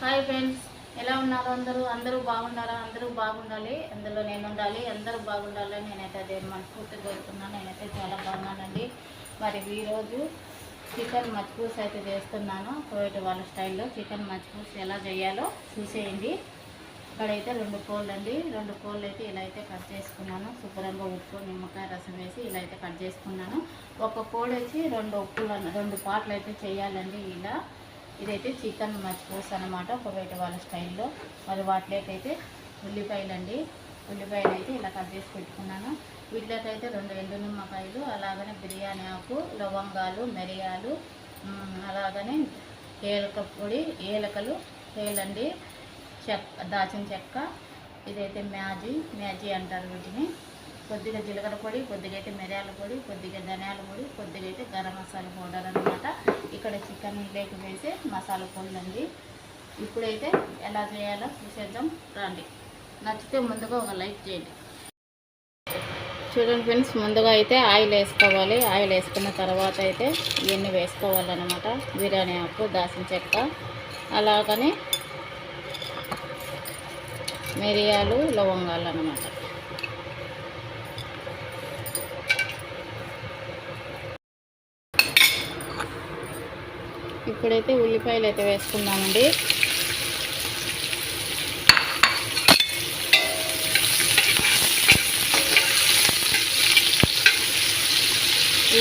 Hi friends ఎలా ఉన్నారు అందరూ? అందరూ బాగున్నారా? అందరూ బాగుండాలి. అందులో నేను ఉండాలి. అందరూ బాగుండాలి నేనైతే అదే మనస్ఫూర్తి కోరుతున్నాను. నేనైతే చాలా బాగున్నానండి. మరి ఈరోజు చికెన్ మచ్చిపూస్ అయితే చేస్తున్నాను. కోవిడ్ వాళ్ళ స్టైల్లో చికెన్ మచ్చిపూస్ ఎలా చేయాలో చూసేయండి. ఇక్కడైతే రెండు కోళ్ళు అండి రెండు కోళ్ళు అయితే ఇలా అయితే కట్ చేసుకున్నాను. శుభ్రంగా ఉప్పు నిమ్మకాయ రసం వేసి ఇలా అయితే కట్ చేసుకున్నాను. ఒక కోడి వచ్చి రెండు ఉప్పులు రెండు పాటలు అయితే చేయాలండి ఇలా. ఇదైతే చికెన్ మర్చిపోస్ అనమాట ఒకవేట వాళ్ళ స్టైల్లో. మరి వాటిలోకైతే ఉల్లిపాయలు అండి ఉల్లిపాయలు అయితే ఇలా కట్ చేసి పెట్టుకున్నాను. వీటిలోకైతే రెండు ఎండు నిమ్మకాయలు అలాగనే బిర్యానీ ఆకు లవంగాలు మిరియాలు అలాగనే ఏలక పొడి ఏలకలు తేలండి చెక్క దాచిన చెక్క ఇదైతే మ్యాజీ మ్యాజీ అంటారు వీటిని. కొద్దిగా జీలకర్ర పొడి కొద్దిగా అయితే మిరియాల పొడి కొద్దిగా ధనియాల పొడి కొద్దిగా అయితే గరం మసాలా పౌడర్ అనమాట ఇక్కడ చికెన్ లేక వేసే మసాలా పొడి అండి ఇప్పుడైతే ఎలా చేయాలో చూసేద్దాం రండి. నచ్చితే ముందుగా ఒక లైక్ చేయండి. చూడండి ఫ్రెండ్స్ ముందుగా అయితే ఆయిల్ వేసుకోవాలి. ఆయిల్ వేసుకున్న తర్వాత అయితే ఇవన్నీ వేసుకోవాలన్నమాట. బిర్యానీ ఆకు దాసిన చెక్క అలాగనే మిరియాలు లవంగాలు అన్నమాట. ఇప్పుడైతే ఉల్లిపాయలు అయితే వేసుకుందామండి.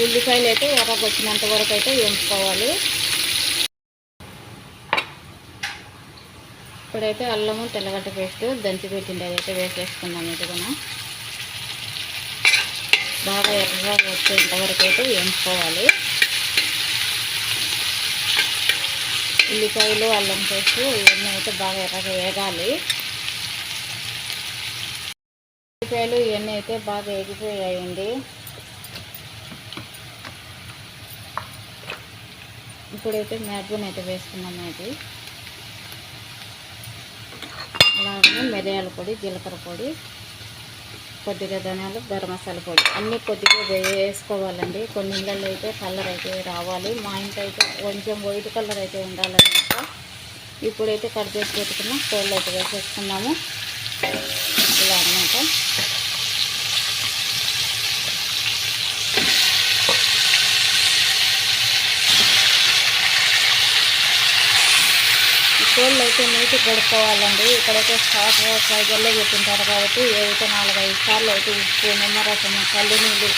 ఉల్లిపాయలు అయితే ఎర్రగా వచ్చినంత వరకు అయితే వేయించుకోవాలి. ఇప్పుడైతే అల్లము తెల్లగడ్డ పేస్ట్ దంచి పెట్టింది. అదైతే వేసేసుకుందాం ఇదిగోనా. బాగా ఎర్రగా వచ్చేంత అయితే వేయించుకోవాలి. ఉల్లిపాయలు అల్లం పేస్ట్ ఇవన్నీ అయితే బాగా ఎర్రగా వేగాలి. ఉల్లిపాయలు ఇవన్నీ అయితే బాగా ఎగిపోయాయండి ఇప్పుడైతే మ్యాగ్జిన్ అయితే వేసుకున్నాము ఇది మిరియాల పొడి జీలకర్ర పొడి కొద్దిగా ధనియాలు గరం మసాలా పొడి. అన్నీ కొద్దిగా వేసుకోవాలండి. కొన్ని ఇళ్ళల్లో అయితే కలర్ అయితే రావాలి. మా ఇంట్లో అయితే కొంచెం వైట్ కలర్ అయితే ఉండాలన్నమాట. ఇప్పుడైతే కట్ చేసి పెట్టుకున్న కోళ్ళు అయితే వేసేసుకున్నాము. ఇలా అన్నమాట. కోళ్ళు అయితే నీటి కడుక్కోవాలండి ఇక్కడైతే స్టాక్ సైజుల్లో చెప్పింటారు కాబట్టి ఏదైతే నాలుగు ఐదు సార్లు అయితే ఉప్పు నిమ్మరసం కళ్ళు నీళ్ళు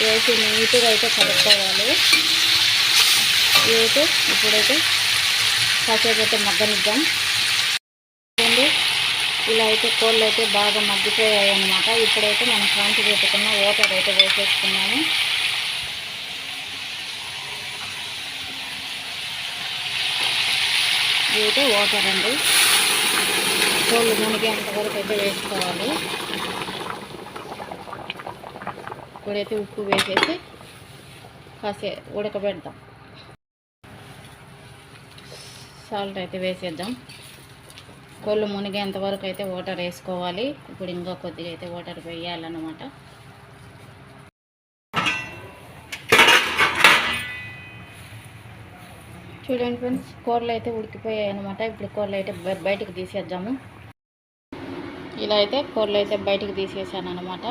వేసి నీట్గా అయితే కడుక్కోవాలి. ఇవైతే ఇప్పుడైతే కాసేపు అయితే మగ్గనిద్దాం ఇలా అయితే కోళ్ళు అయితే బాగా మగ్గిపోయాయి అనమాట ఇప్పుడైతే మనం కాంతి పెట్టుకున్న వాటర్ అయితే వేసేసుకున్నాము. అయితే వాటర్ అండి. కోళ్ళు మునిగేంత అంతవరకు అయితే వేసుకోవాలి. ఇప్పుడైతే ఉప్పు వేసేసి కాసే ఉడకబెడదాం సాల్ట్ అయితే వేసేద్దాం. కోళ్ళు మునిగేంత వరకు అయితే వాటర్ వేసుకోవాలి. ఇప్పుడు ఇంకా కొద్దిగా అయితే వాటర్ వేయాలన్నమాట. చూడండి ఫ్రెండ్స్ కూరలు అయితే ఉడికిపోయాయి అనమాట ఇప్పుడు కూరలు అయితే బయటకు తీసేద్దాము. ఇలా అయితే కూరలు అయితే బయటకు తీసేసాను అనమాట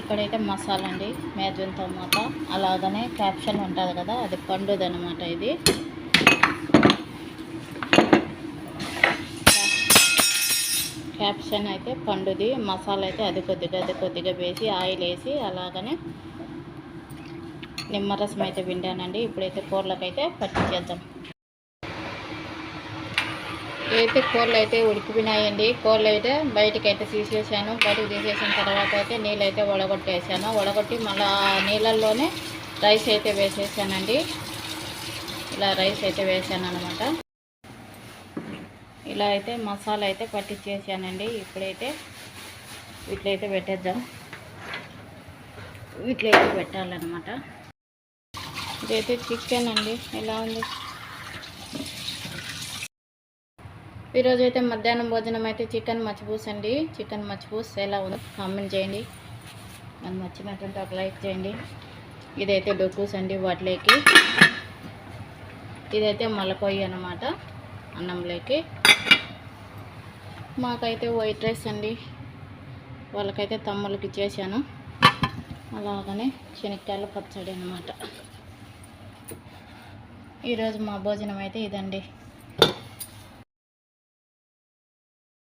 ఇక్కడైతే మసాలా అండి మేజన్ టమాటా అలాగనే క్యాప్షన్ ఉంటుంది కదా అది పండుది అనమాట ఇది. క్యాప్షన్ అయితే పండుది మసాలా అయితే అది కొద్దిగా అది కొద్దిగా వేసి ఆయిల్ వేసి అలాగనే నిమ్మరసం అయితే పిండానండి. ఇప్పుడైతే కూరలకైతే పట్టించేద్దాం అయితే కూరలు అయితే ఉడికిపోయినాయండి. కూరలు అయితే బయటకు అయితే తీసేసాను. బయటకు తీసేసిన తర్వాత అయితే నీళ్ళు అయితే వడగొట్టేసాను. వడగొట్టి మళ్ళీ నీళ్ళల్లోనే రైస్ అయితే వేసేసానండి. ఇలా రైస్ అయితే వేసాను అనమాట ఇలా అయితే మసాలా అయితే పట్టించేసానండి ఇప్పుడైతే వీటిలో పెట్టేద్దాం. వీటిలో అయితే పెట్టాలన్నమాట. ఇదైతే చికెన్ అండి ఎలా ఉంది? ఈరోజు అయితే మధ్యాహ్నం భోజనం అయితే చికెన్ మచ్చిపూస్ అండి చికెన్ మచ్చిపూస్ ఎలా ఉంది కామెంట్ చేయండి. నాకు నచ్చినటువంటి ఒక లైక్ చేయండి. ఇదైతే డొక్కూస్ అండి వాటిలోకి. ఇదైతే మలకొయ్యి అనమాట అన్నంలోకి. మాకైతే వైట్ రైస్ అండి. వాళ్ళకైతే తమ్ములకి చేశాను అలాగనే శనక్కాయల పచ్చడి అనమాట ఈరోజు మా భోజనం అయితే ఇదండి.